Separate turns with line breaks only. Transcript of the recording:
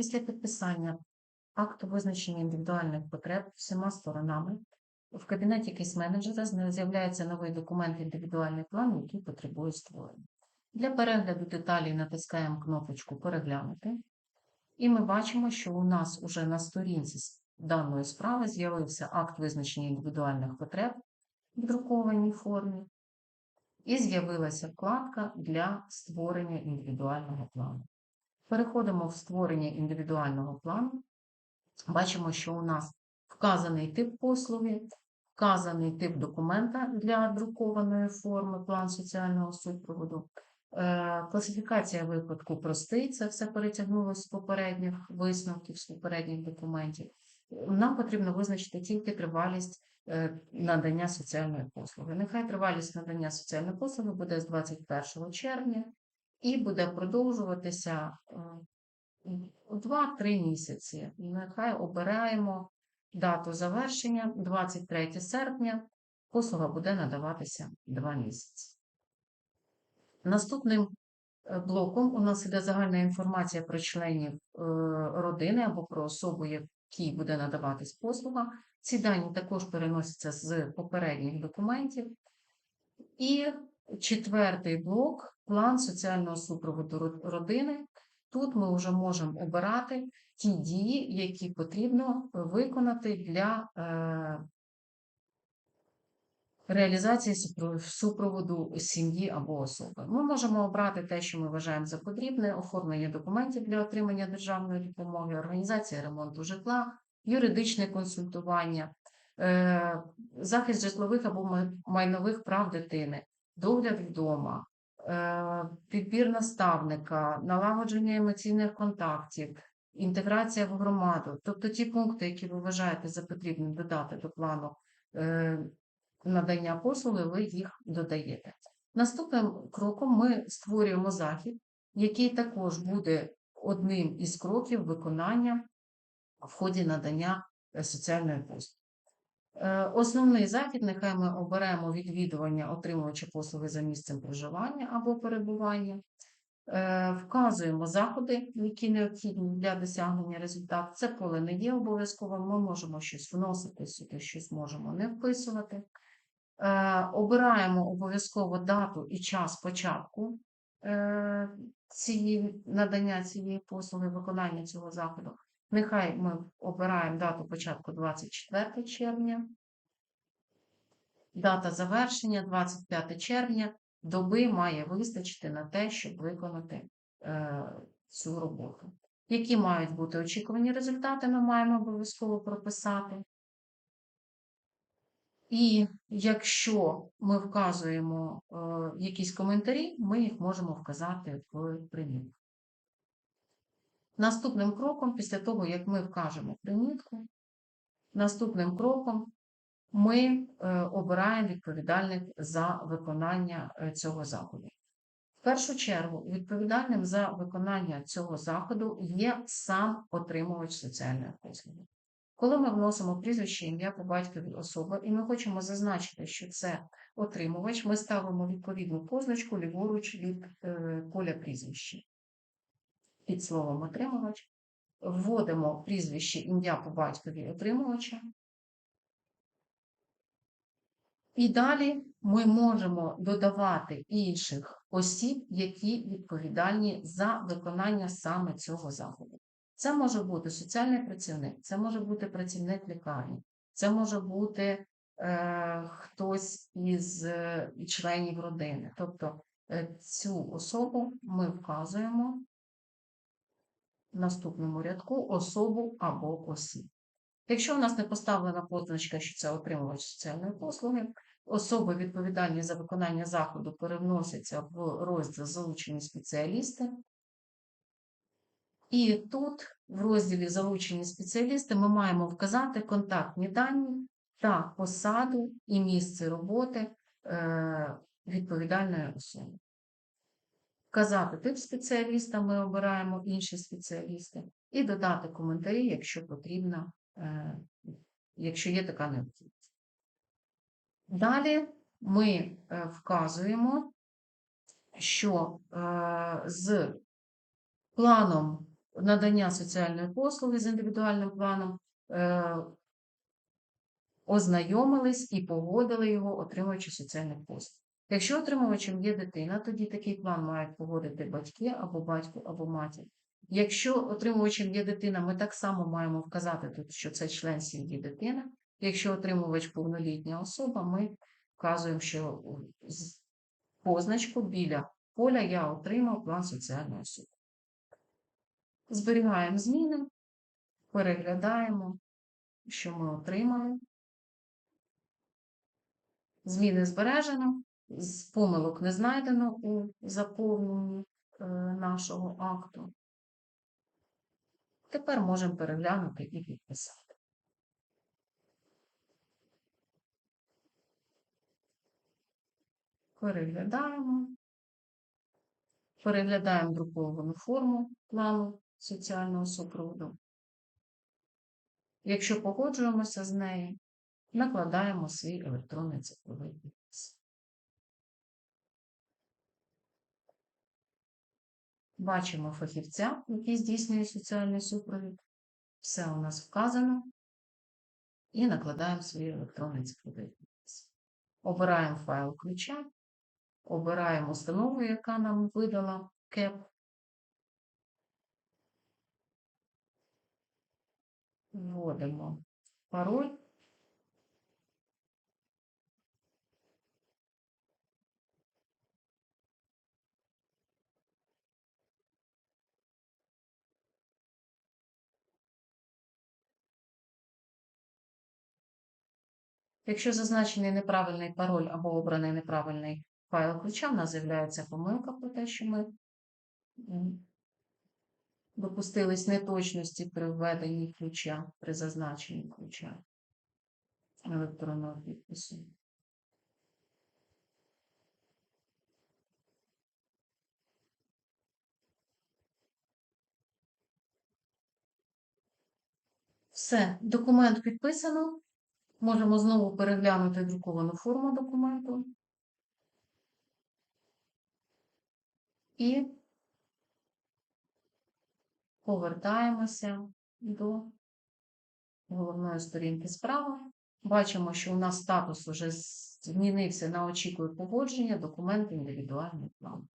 Після підписання акту визначення індивідуальних потреб всіма сторонами в кабінеті кейс-менеджера з'являється новий документ індивідуальний план, який потребує створення. Для перегляду деталей натискаємо кнопочку Переглянути, і ми бачимо, що у нас уже на сторінці даної справи з'явився акт визначення індивідуальних потреб в друкованій формі, і з'явилася вкладка для створення індивідуального плану. Переходимо в створення індивідуального плану. Бачимо, що у нас вказаний тип послуги, вказаний тип документа для друкованої форми, план соціального супроводу. Е, Класифікація випадку простий, це все перетягнулося з попередніх висновків, з попередніх документів. Нам потрібно визначити тільки тривалість е, надання соціальної послуги. Нехай тривалість надання соціальної послуги буде з 21 червня і буде продовжуватися е, 2-3 місяці. Нехай обираємо дату завершення 23 серпня. Послуга буде надаватися 2 місяці. Наступним е, блоком у нас іде загальна інформація про членів е, родини або про особу, якій буде надаватись послуга. Ці дані також переносяться з попередніх документів. І четвертий блок план соціального супроводу родини. Тут ми вже можемо обирати ті дії, які потрібно виконати для е, реалізації супроводу сім'ї або особи. Ми можемо обрати те, що ми вважаємо за потрібне, оформлення документів для отримання державної допомоги, організація ремонту житла, юридичне консультування, е, захист житлових або майнових прав дитини, догляд вдома, е, підбір наставника, налагодження емоційних контактів, інтеграція в громаду. Тобто ті пункти, які ви вважаєте за потрібне додати до плану е, надання послуги, ви їх додаєте. Наступним кроком ми створюємо захід, який також буде одним із кроків виконання в ході надання е, соціальної послуги. Е, Основний захід, нехай ми оберемо відвідування отримувача послуги за місцем проживання або перебування. Е, Вказуємо заходи, які необхідні для досягнення результату. Це поле не є обов'язковим, ми можемо щось вносити сюди, щось можемо не вписувати. Е, Обираємо обов'язково дату і час початку цієї, надання цієї послуги, виконання цього заходу. Нехай ми обираємо дату початку 24 червня, дата завершення 25 червня. Доби має вистачити на те, щоб виконати е, цю роботу. Які мають бути очікувані результати, ми маємо обов'язково прописати. І якщо ми вказуємо е, якісь коментарі, ми їх можемо вказати в примітку. Наступним кроком, після того, як ми вкажемо примітку, наступним кроком ми е, обираємо відповідальних за виконання е, цього заходу. В першу чергу, відповідальним за виконання цього заходу є сам отримувач соціальної послуги. Коли ми вносимо прізвище, ім'я по батькові особи, і ми хочемо зазначити, що це отримувач, ми ставимо відповідну позначку ліворуч від е, поля прізвища. Під словом отримувач вводимо прізвище ім'я по батькові отримувача. І далі ми можемо додавати інших осіб, які відповідальні за виконання саме цього заходу. Це може бути соціальний працівник, це може бути працівник лікарні, це може бути е, хтось із е, членів родини. Тобто е, цю особу ми вказуємо в наступному рядку особу або осіб. Якщо у нас не поставлена позначка, що це отримувач соціальної послуги, особи, відповідальні за виконання заходу, перевносяться в розділ залучені спеціалісти. І тут, в розділі Залучені спеціалісти, ми маємо вказати контактні дані та посаду і місце роботи е, відповідальної особи. Вказати тип спеціаліста, ми обираємо інші спеціалісти, і додати коментарі, якщо потрібно, е, якщо є така необхідність. Далі ми е, вказуємо, що е, з планом надання соціальної послуги з індивідуальним планом, ознайомились і погодили його, отримуючи соціальних послуг. Якщо отримувачем є дитина, тоді такий план мають погодити батьки або батько, або матір. Якщо отримувачем є дитина, ми так само маємо вказати тут, що це член сім'ї дитина. Якщо отримувач повнолітня особа, ми вказуємо, що позначку біля поля я отримав план соціальної особи. Зберігаємо зміни, переглядаємо, що ми отримали. Зміни збережено, з помилок не знайдено у заповненні е, нашого акту. Тепер можемо переглянути і підписати. Переглядаємо. Переглядаємо друковану форму плану соціального супроводу. Якщо погоджуємося з нею, накладаємо свій електронний цифровий підпис. Бачимо фахівця, який здійснює соціальний супровід. Все у нас вказано. І накладаємо свій електронний цифровий. Обираємо файл ключа, обираємо установу, яка нам видала КЕП. Вводимо пароль. Якщо зазначений неправильний пароль або обраний неправильний файл ключа, в нас з'являється помилка про те, що ми допустились неточності при введенні ключа, при зазначенні ключа електронного підпису. Все, документ підписано. Можемо знову переглянути друковану форму документу. І повертаємося до головної сторінки справи. Бачимо, що у нас статус вже змінився на очікує погодження, документ індивідуальний план.